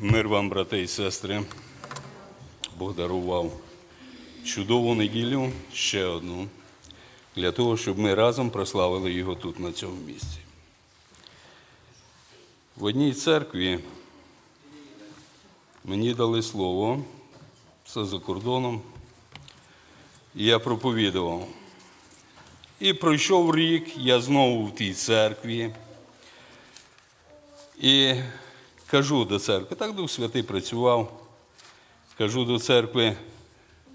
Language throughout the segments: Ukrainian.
Мир вам, брати і сестри. Бог дарував чудову неділю, ще одну, для того, щоб ми разом прославили Його тут, на цьому місці. В одній церкві мені дали слово, це за кордоном, і я проповідував. І пройшов рік, я знову в тій церкві. І кажу до церкви, так Дух Святий працював. Кажу до церкви,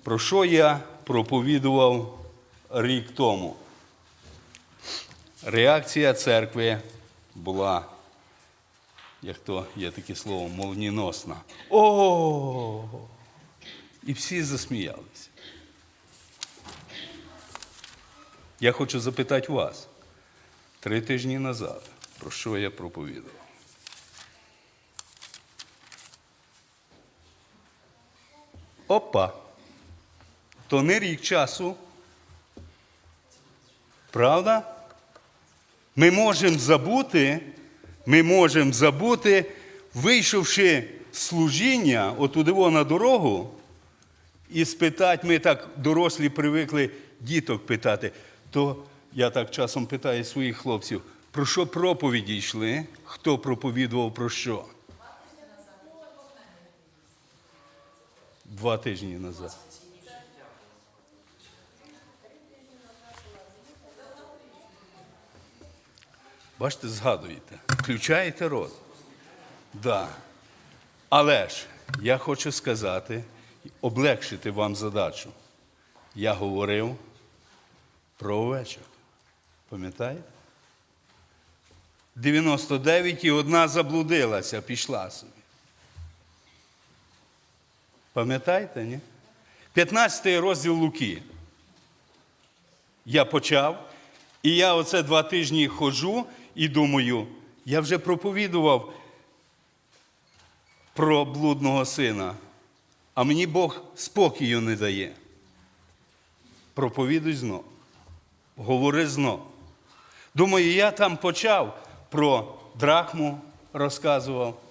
про що я проповідував рік тому. Реакція церкви була, як то є таке слово, молніносна. О! І всі засміялися. Я хочу запитати вас три тижні назад, про що я проповідував. Опа. То не рік часу. Правда? Ми можемо забути, ми можемо забути, вийшовши з служіння, отуди во на дорогу, і спитати, ми так дорослі привикли діток питати, то я так часом питаю своїх хлопців, про що проповіді йшли, хто проповідував про що? Два тижні назад. Бачите, згадуєте, включаєте рот. Да. Але ж я хочу сказати, облегшити вам задачу. Я говорив про овечок. Пам'ятаєте? 99 і одна заблудилася, пішла собі. Пам'ятаєте, ні? 15 розділ Луки. Я почав, і я оце два тижні ходжу і думаю, я вже проповідував про блудного сина, а мені Бог спокою не дає. Проповідуй знов, говори знов. Думаю, я там почав про драхму розказував,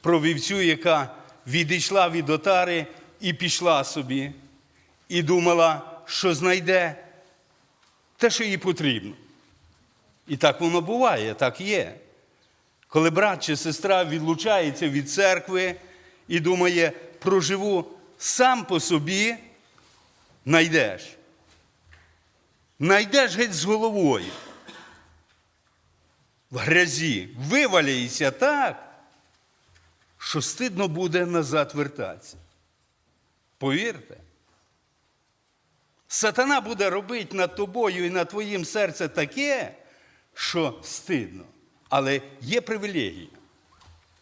про вівцю, яка відійшла від отари і пішла собі, і думала, що знайде те, що їй потрібно. І так воно буває, так є. Коли брат чи сестра відлучається від церкви і думає, проживу сам по собі, найдеш. Найдеш геть з головою. В грязі виваляєшся так, що стидно буде назад вертатися. Повірте. Сатана буде робити над тобою і над твоїм серцем таке, що стидно. Але є привілегія.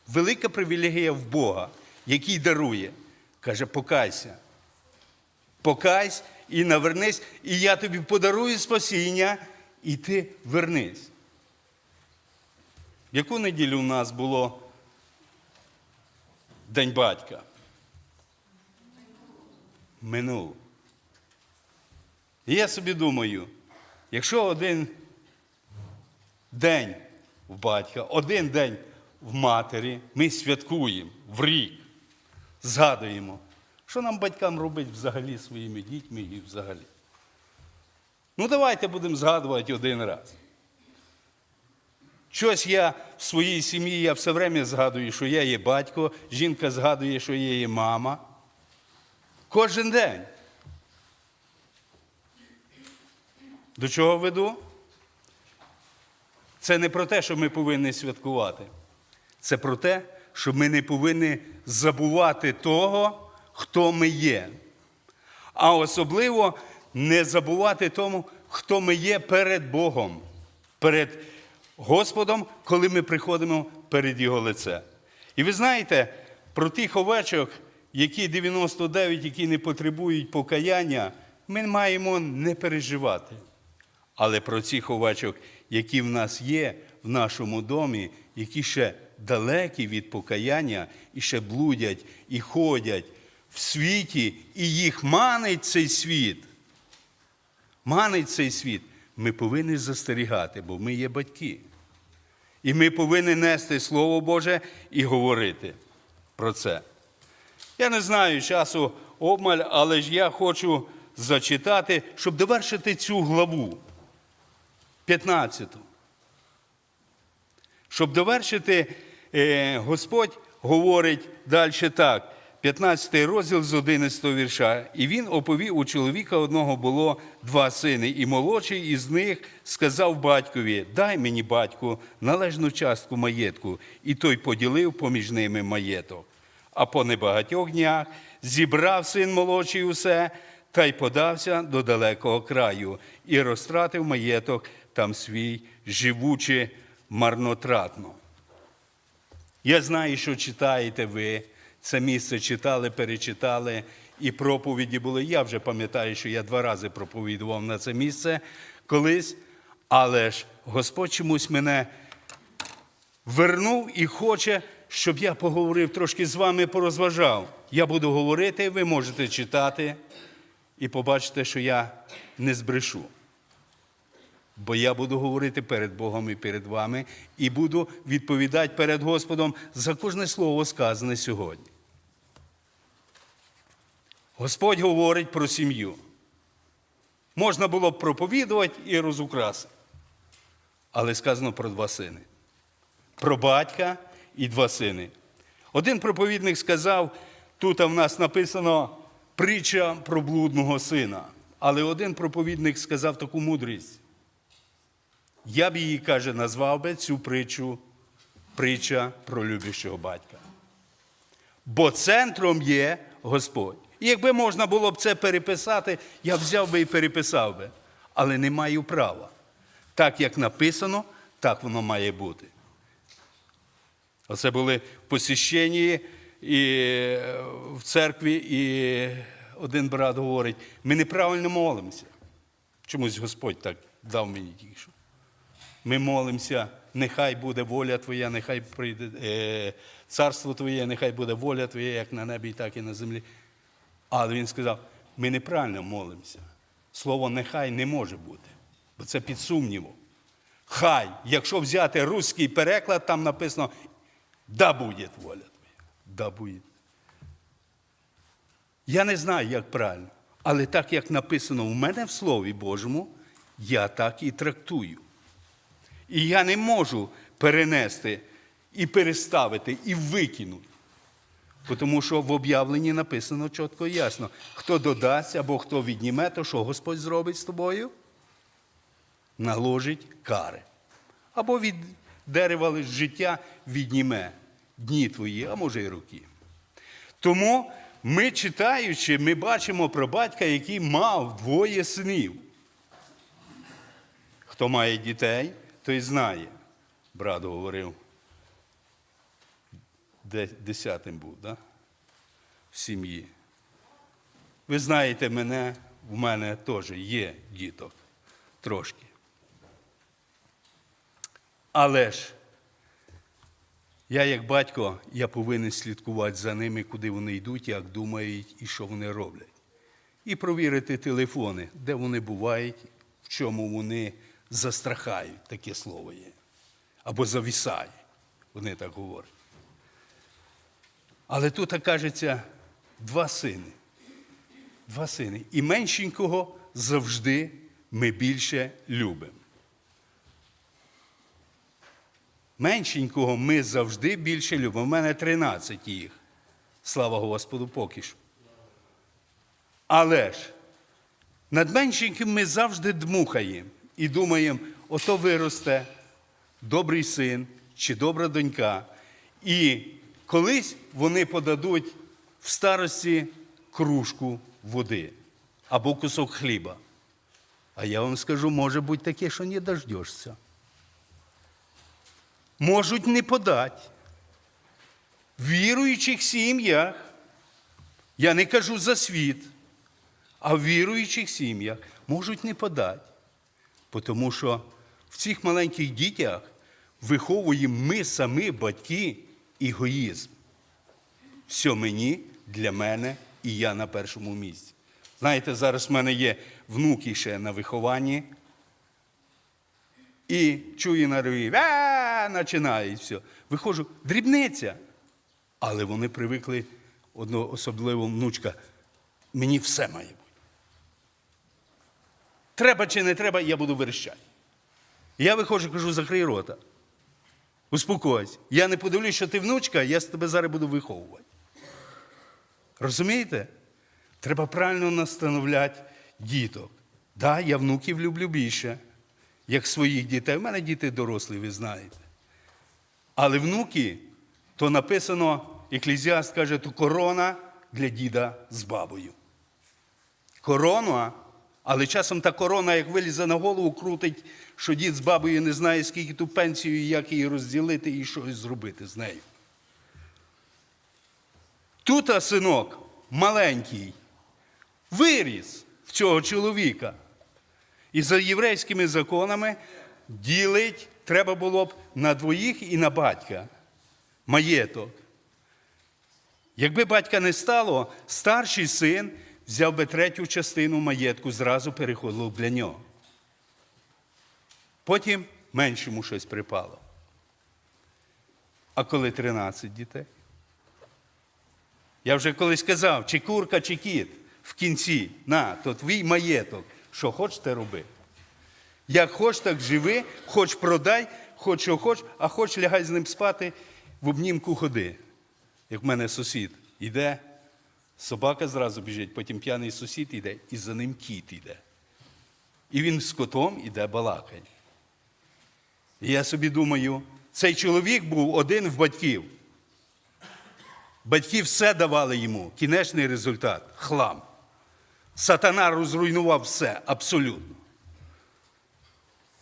Велика привілегія в Бога, який дарує. Каже, покайся. Покайся і навернись, і я тобі подарую спасіння, і ти вернись. Яку неділю у нас було День батька? Минув. І я собі думаю, якщо один день в батька, один день в матері, ми святкуємо в рік, згадуємо, що нам батькам робити взагалі своїми дітьми і взагалі. Ну, давайте будемо згадувати один раз. Щось я в своїй сім'ї я все время згадую, що я є батько, жінка згадує, що я є мама. Кожен день. До чого веду? Це не про те, що ми повинні святкувати. Це про те, що ми не повинні забувати того, хто ми є. А особливо не забувати тому, хто ми є перед Богом, перед Господом, коли ми приходимо перед Його лице. І ви знаєте, про тих овечок, які 99, які не потребують покаяння, ми маємо не переживати. Але про цих овечок, які в нас є в нашому домі, які ще далекі від покаяння, і ще блудять і ходять в світі, і їх манить цей світ. Манить цей світ. Ми повинні застерігати, бо ми є батьки. І ми повинні нести Слово Боже і говорити. про це. Я не знаю часу обмаль, але ж я хочу зачитати, щоб довершити цю главу 15. Щоб довершити, е, Господь говорить далі так, 15 розділ з 11 вірша. І він оповів у чоловіка одного було два сини, і молодший із них сказав батькові: Дай мені, батьку, належну частку маєтку. І той поділив поміж ними маєток. А по небагатьох днях зібрав син молодший усе та й подався до далекого краю і розтратив маєток там свій, живучи марнотратно. Я знаю, що читаєте ви. Це місце читали, перечитали, і проповіді були. Я вже пам'ятаю, що я два рази проповідував на це місце колись, але ж Господь чомусь мене вернув і хоче, щоб я поговорив трошки з вами, порозважав. Я буду говорити, ви можете читати і побачите, що я не збрешу. Бо я буду говорити перед Богом і перед вами, і буду відповідати перед Господом за кожне слово сказане сьогодні. Господь говорить про сім'ю. Можна було б проповідувати і розукрасити. Але сказано про два сини. Про батька і два сини. Один проповідник сказав, тут в нас написано притча про блудного сина. Але один проповідник сказав таку мудрість. Я б її, каже, назвав би цю притчу притча про любящого батька. Бо центром є Господь. І якби можна було б це переписати, я взяв би і переписав би. Але не маю права. Так, як написано, так воно має бути. Оце були в посіщенні і е, в церкві, і один брат говорить: ми неправильно молимося. Чомусь Господь так дав мені що. Ми молимося, нехай буде воля Твоя, нехай прийде е, царство Твоє, нехай буде воля Твоя, як на небі, так і на землі. Але він сказав: ми неправильно молимося. Слово нехай не може бути, бо це під сумнівом. Хай, якщо взяти руський переклад, там написано да буде воля Твоя. Да буде. Я не знаю, як правильно, але так, як написано у мене в Слові Божому, я так і трактую. І я не можу перенести і переставити, і викинути. Тому що в об'явленні написано чітко і ясно. Хто додасть або хто відніме, то що Господь зробить з тобою? Наложить кари. Або від дерева життя відніме дні твої, а може й руки. Тому ми читаючи, ми бачимо про батька, який мав двоє синів. Хто має дітей, той знає. Брат говорив, десятим був, да? в сім'ї. Ви знаєте мене, в мене теж є діток трошки. Але ж я, як батько, я повинен слідкувати за ними, куди вони йдуть, як думають і що вони роблять. І провірити телефони, де вони бувають, в чому вони застрахають, таке слово є. Або завісають, вони так говорять. Але тут кажеться два сини. Два сини. І меншенького завжди ми більше любимо. Меншенького ми завжди більше любимо. У мене 13 їх. Слава Господу, поки що. Але ж над меншеньким ми завжди дмухаємо і думаємо, ото виросте добрий син чи добра донька. І колись вони подадуть в старості кружку води або кусок хліба. А я вам скажу, може бути таке, що не дождешся. Можуть не подати. Віруючих сім'ях, я не кажу за світ, а в віруючих сім'ях можуть не подати. Тому що в цих маленьких дітях виховуємо ми самі батьки егоїзм. Все мені, для мене і я на першому місці. Знаєте, зараз в мене є внуки ще на вихованні. І чую на реві, а починають все. Виходжу, дрібниця. Але вони привикли, одно, особливо внучка, мені все має бути. Треба чи не треба, я буду верещати. Я виходжу, кажу, закрий рота. Успокойся. Я не подивлюсь, що ти внучка, я з тебе зараз буду виховувати. Розумієте? Треба правильно настановляти діток. Да, я внуків люблю більше, як своїх дітей. У мене діти дорослі, ви знаєте. Але внуки, то написано, еклезіаст каже, то корона для діда з бабою. Корона, але часом та корона, як вилізе на голову, крутить, що дід з бабою не знає, скільки ту пенсію, як її розділити і щось зробити з нею. Тут синок маленький виріс в цього чоловіка. І за єврейськими законами ділить треба було б на двоїх і на батька маєток. Якби батька не стало, старший син взяв би третю частину маєтку, зразу переходило для нього. Потім меншому щось припало. А коли 13 дітей? Я вже колись казав, чи курка, чи кіт в кінці, на, то твій маєток. Що хочете роби? Як хоч, так живи, хоч продай, хоч що хоч, а хоч лягай з ним спати, в обнімку ходи. Як в мене сусід іде, собака зразу біжить, потім п'яний сусід іде, і за ним кіт іде. І він з котом іде балакає. І я собі думаю, цей чоловік був один в батьків. Батьки все давали йому. Кінечний результат хлам. Сатана розруйнував все абсолютно.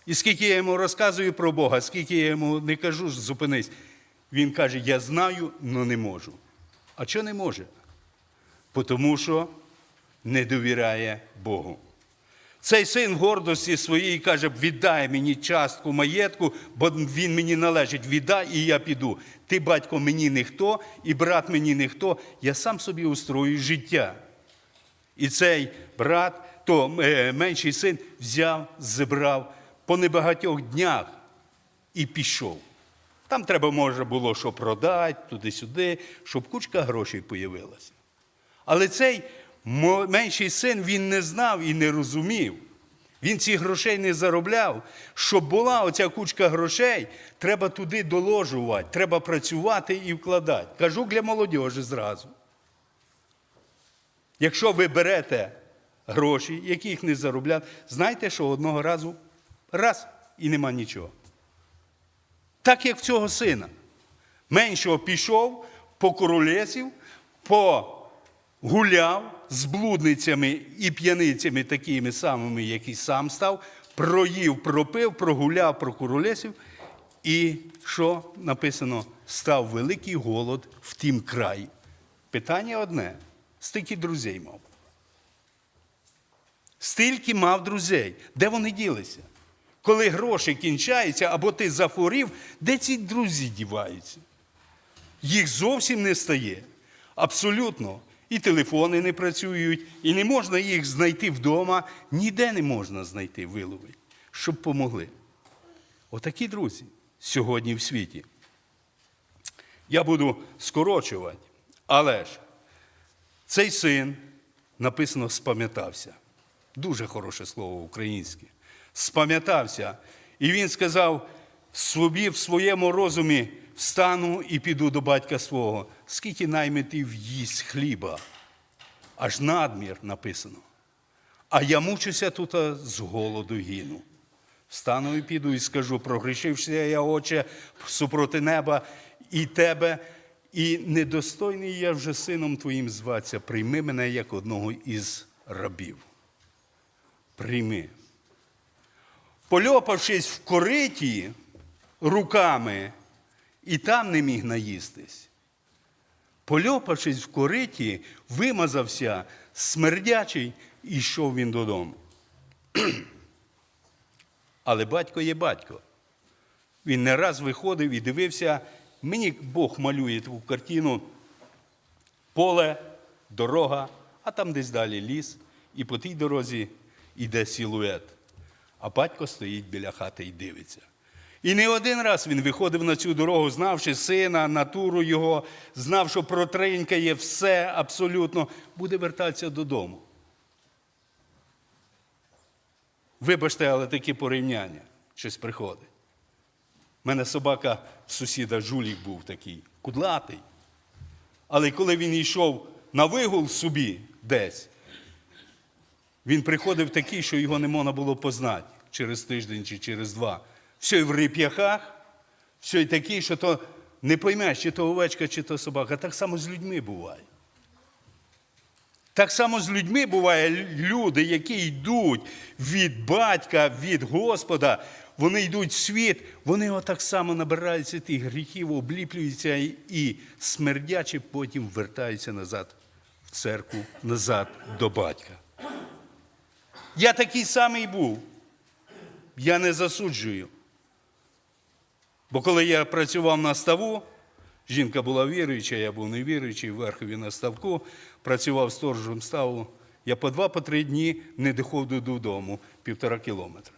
І скільки я йому розказую про Бога, скільки я йому не кажу, зупинись, він каже: Я знаю, але не можу. А чого не може? Тому що не довіряє Богу. Цей син в гордості своїй каже, віддай мені частку маєтку, бо він мені належить, віддай, і я піду. Ти, батько, мені ніхто, і брат мені ніхто, я сам собі устрою життя. І цей брат, то е, менший син, взяв, зібрав по небагатьох днях і пішов. Там треба, може, було що продати, туди-сюди, щоб кучка грошей появилася. Але цей менший син він не знав і не розумів. Він цих грошей не заробляв. Щоб була оця кучка грошей, треба туди доложувати, треба працювати і вкладати. Кажу для молодіжі зразу. Якщо ви берете гроші, яких не заробляти, знайте, що одного разу раз і нема нічого. Так як в цього сина. Меншого пішов, покоролесів, погуляв з блудницями і п'яницями такими самими, як і сам став, проїв, пропив, прогуляв, прокуролесів. І що написано? Став великий голод в тім краї. Питання одне: стільки друзей мав. Стільки мав друзей. Де вони ділися? Коли гроші кінчаються, або ти захворів, де ці друзі діваються? Їх зовсім не стає. Абсолютно. І телефони не працюють, і не можна їх знайти вдома, ніде не можна знайти виловити, щоб помогли. Отакі друзі сьогодні в світі. Я буду скорочувати, але ж цей син написано спам'ятався. Дуже хороше слово українське. Спам'ятався. І він сказав собі в своєму розумі встану і піду до батька свого. Скільки наймитів їсть хліба? Аж надмір написано. А я мучуся тут з голоду гину. Встану і піду і скажу, прогрішився я, Отче, супроти неба і тебе, і недостойний я вже сином твоїм зватися. Прийми мене як одного із рабів. Прийми. Польопавшись в кориті руками, і там не міг наїстись. Польопавшись в кориті, вимазався смердячий і йшов він додому. Але батько є батько. Він не раз виходив і дивився, мені Бог малює таку картину, поле, дорога, а там десь далі ліс, і по тій дорозі йде силует. А батько стоїть біля хати і дивиться. І не один раз він виходив на цю дорогу, знавши сина, натуру його, знав, що протринькає все абсолютно, буде вертатися додому. Вибачте, але такі порівняння щось приходить. У мене собака в сусіда жулік був такий, кудлатий. Але коли він йшов на вигул собі десь, він приходив такий, що його не можна було познати через тиждень чи через два. Все й в рип'яхах, все й такий, що то не поймеш, чи то овечка, чи то собака. Так само з людьми буває. Так само з людьми буває люди, які йдуть від батька, від Господа, вони йдуть в світ, вони отак само набираються тих гріхів, обліплюються і смердячи, потім вертаються назад в церкву, назад до батька. Я такий самий був. Я не засуджую. Бо коли я працював на ставу, жінка була віруюча, я був невіруючий, в верхові на ставку, працював сторожем ставу. Я по два-по три дні не доходив додому півтора кілометра.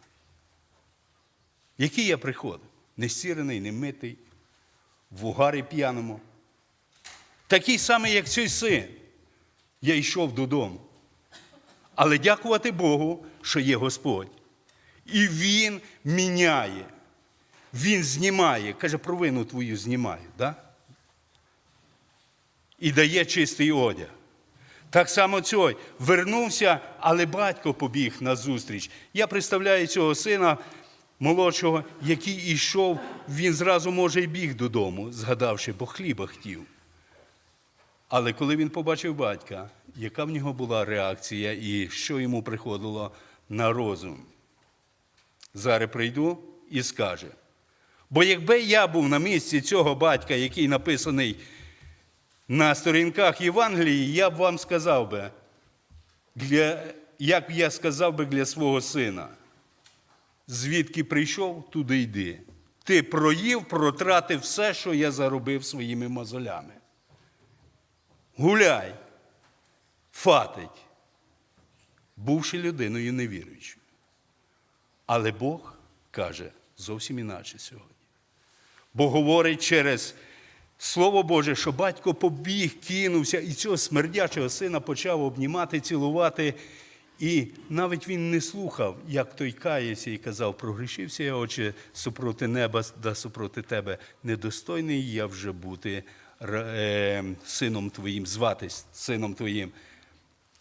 Який я приходив? Не стірений, не митий, в угарі п'яному. Такий самий, як цей син. Я йшов додому. Але дякувати Богу, що є Господь. І Він міняє. Він знімає. Каже, провину твою знімаю. Да? І дає чистий одяг. Так само цей вернувся, але батько побіг на зустріч. Я представляю цього сина молодшого, який йшов, він зразу, може, і біг додому, згадавши, бо хліба хотів. Але коли він побачив батька, яка в нього була реакція і що йому приходило на розум? Зараз прийду і скаже. Бо якби я був на місці цього батька, який написаний на сторінках Євангелії, я б вам сказав би, для, як я сказав би для свого сина, звідки прийшов, туди йди. Ти проїв, протратив все, що я заробив своїми мозолями. Гуляй, фатить, бувши людиною невіруючою. Але Бог каже зовсім іначе сьогодні. Бо говорить через Слово Боже, що батько побіг, кинувся, і цього смердячого сина почав обнімати, цілувати. І навіть він не слухав, як той каявся і казав, прогрішився я, отче, супроти неба да супроти тебе. Недостойний я вже бути е, сином твоїм, зватись сином твоїм.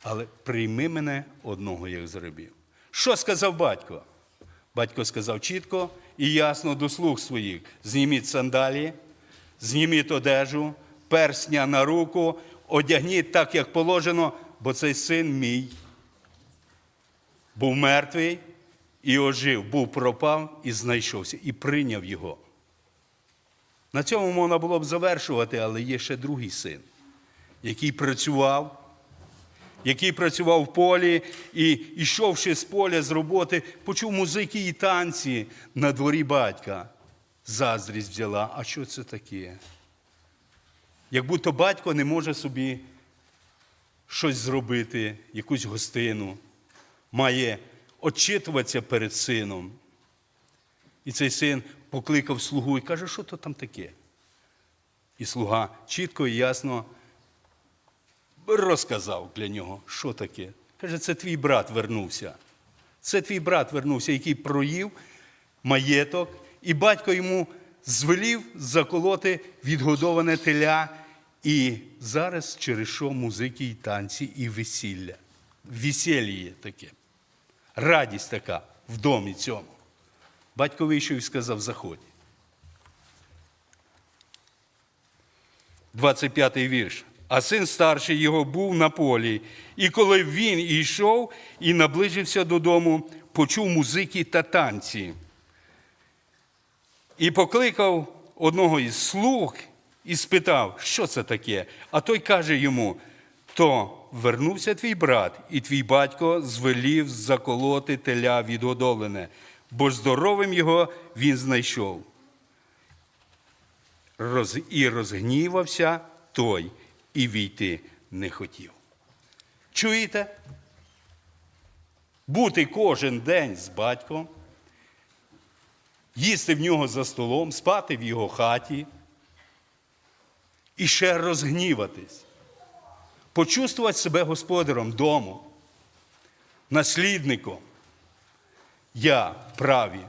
Але прийми мене одного, як зробив. Що сказав батько? Батько сказав чітко і ясно до слуг своїх: зніміть сандалії, зніміть одежу, персня на руку, одягніть так, як положено, бо цей син мій був мертвий і ожив, був пропав і знайшовся, і прийняв його. На цьому можна було б завершувати, але є ще другий син, який працював який працював в полі і, йшовши з поля з роботи, почув музики і танці на дворі батька. Заздрість взяла. А що це таке? Як будто батько не може собі щось зробити, якусь гостину, має отчитуватися перед сином. І цей син покликав слугу і каже, що то там таке? І слуга чітко і ясно розказав для нього, що таке. Каже, це твій брат вернувся. Це твій брат вернувся, який проїв маєток, і батько йому звелів заколоти відгодоване теля. І зараз через що музики і танці, і весілля. Весілля таке. Радість така в домі цьому. Батько вийшов і сказав: заходь. 25-й вірш. А син старший його був на полі. І коли він йшов і наближився додому, почув музики та танці. І покликав одного із слуг і спитав, що це таке. А той каже йому: то вернувся твій брат, і твій батько звелів заколоти теля відгодовлене, бо здоровим його він знайшов. І розгнівався той і війти не хотів. Чуєте? Бути кожен день з батьком, їсти в нього за столом, спати в його хаті і ще розгніватись, почувствувати себе господарем дому, наслідником. Я вправі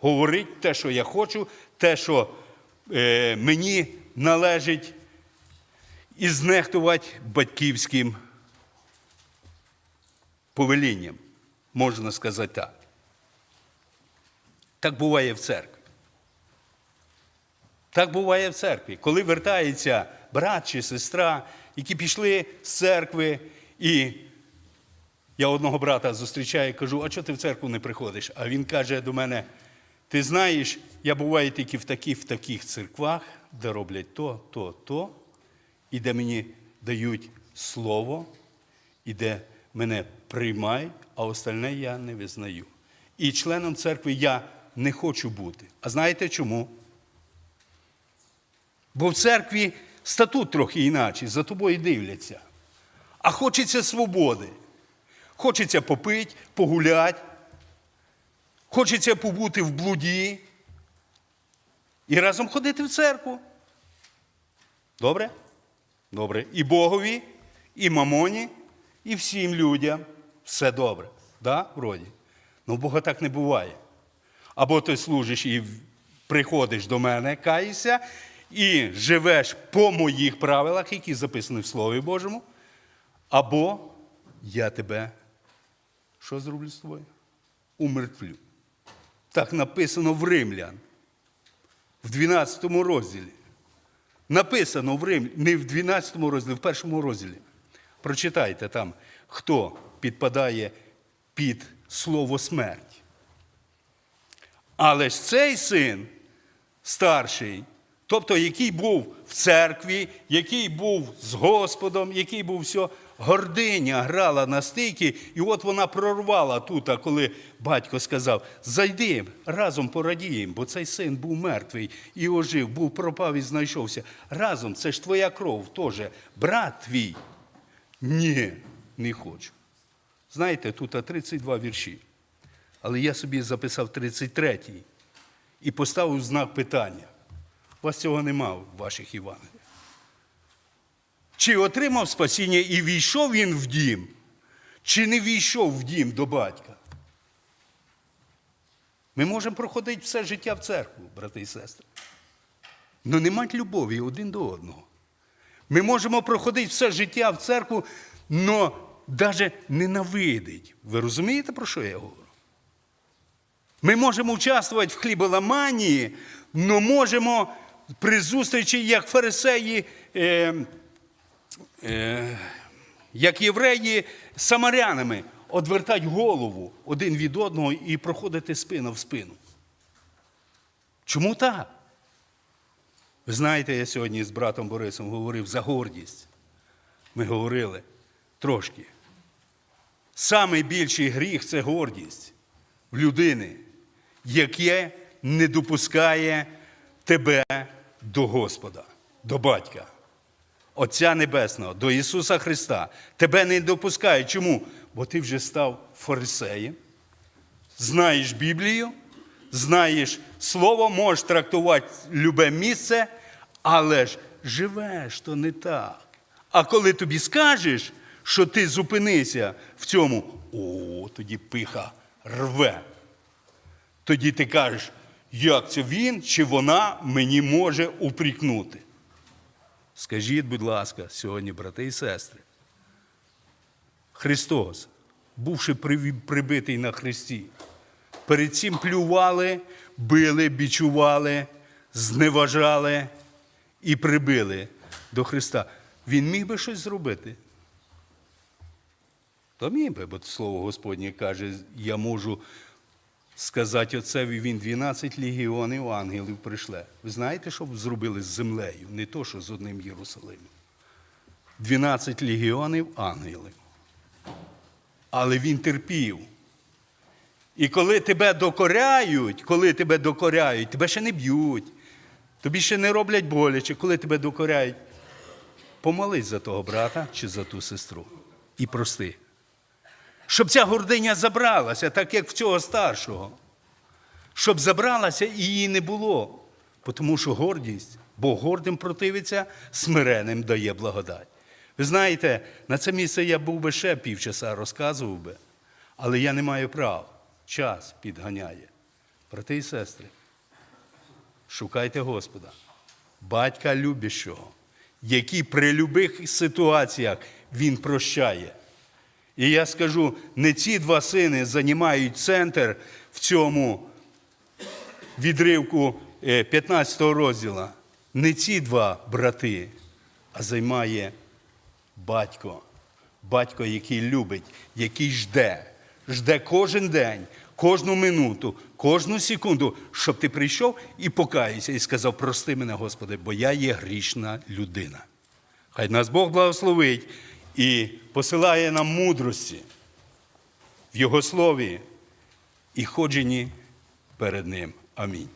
говорити те, що я хочу, те, що е, мені належить, і знехтувати батьківським повелінням, можна сказати так. Так буває в церкві. Так буває в церкві. Коли вертається брат чи сестра, які пішли з церкви, і я одного брата зустрічаю і кажу, а чого ти в церкву не приходиш? А він каже до мене: ти знаєш, я буваю тільки в таких в таких церквах, де роблять то, то, то, і де мені дають слово, і де мене приймають, а остальне я не визнаю. І членом церкви я не хочу бути. А знаєте чому? Бо в церкві статут трохи інакший, за тобою дивляться. А хочеться свободи. Хочеться попити, погуляти, хочеться побути в блуді і разом ходити в церкву. Добре? Добре. І Богові, і мамоні, і всім людям. Все добре. Да? Вроді. Ну, Бога так не буває. Або ти служиш і приходиш до мене, каєшся, і живеш по моїх правилах, які записані в Слові Божому, або я тебе що зроблю з тобою? Умертвлю. Так написано в Римлян, в 12 розділі. Написано в Рим, не в 12 розділі, в першому розділі. Прочитайте там, хто підпадає під слово смерть. Але ж цей син старший, тобто який був в церкві, який був з Господом, який був все, гординя грала на стійки, і от вона прорвала тут, коли батько сказав: зайди, разом порадіємо, бо цей син був мертвий і ожив, був пропав і знайшовся. Разом, це ж твоя кров теж, брат твій. Ні, не хочу. Знаєте, тут 32 вірші. Але я собі записав 33-й і поставив знак питання. У вас цього нема в ваших Івангеліях. Чи отримав спасіння і війшов він в дім, чи не війшов в дім до батька? Ми можемо проходити все життя в церкву, брати і сестри. але не мати любові один до одного. Ми можемо проходити все життя в церкву, але навіть ненавидить. Ви розумієте, про що я говорю? Ми можемо участвувати в хліболаманії, але можемо при зустрічі, як фарисеї, е, як євреї самарянами, одвертати голову один від одного і проходити спина в спину. Чому так? Ви знаєте, я сьогодні з братом Борисом говорив за гордість. Ми говорили трошки. Самий більший гріх це гордість в людини, яке не допускає тебе до Господа, до Батька, Отця Небесного, до Ісуса Христа. Тебе не допускає. Чому? Бо ти вже став фарисеєм, знаєш Біблію, знаєш Слово, можеш трактувати любе місце, але ж живеш то не так. А коли тобі скажеш, що ти зупинися в цьому, о, тоді пиха рве. Тоді ти кажеш, як це він чи вона мені може упрікнути. Скажіть, будь ласка, сьогодні, брати і сестри, Христос, бувши прибитий на хресті, перед цим плювали, били, бічували, зневажали і прибили до Христа. Він міг би щось зробити? То міг би, бо слово Господнє каже, я можу сказати отцеві, він 12 легіонів ангелів прийшле. Ви знаєте, що б зробили з землею? Не то, що з одним Єрусалимом. 12 легіонів ангелів. Але він терпів. І коли тебе докоряють, коли тебе докоряють, тебе ще не б'ють, тобі ще не роблять боляче, коли тебе докоряють, помолись за того брата чи за ту сестру і прости. Щоб ця гординя забралася, так як в цього старшого. щоб забралася і її не було. Тому що гордість, Бог гордим противиться, смиреним дає благодать. Ви знаєте, на це місце я був би ще півчаса розказував би, але я не маю права. Час підганяє. Брати і сестри, шукайте Господа, батька любящого, який при любих ситуаціях Він прощає. І я скажу, не ці два сини займають центр в цьому відривку е, 15 розділу. Не ці два брати, а займає батько. Батько, який любить, який жде, жде кожен день, кожну минуту, кожну секунду, щоб ти прийшов і покаявся, і сказав: прости мене, Господи, бо я є грішна людина. Хай нас Бог благословить і посилає нам мудрості в Його слові і ходженні перед Ним. Амінь.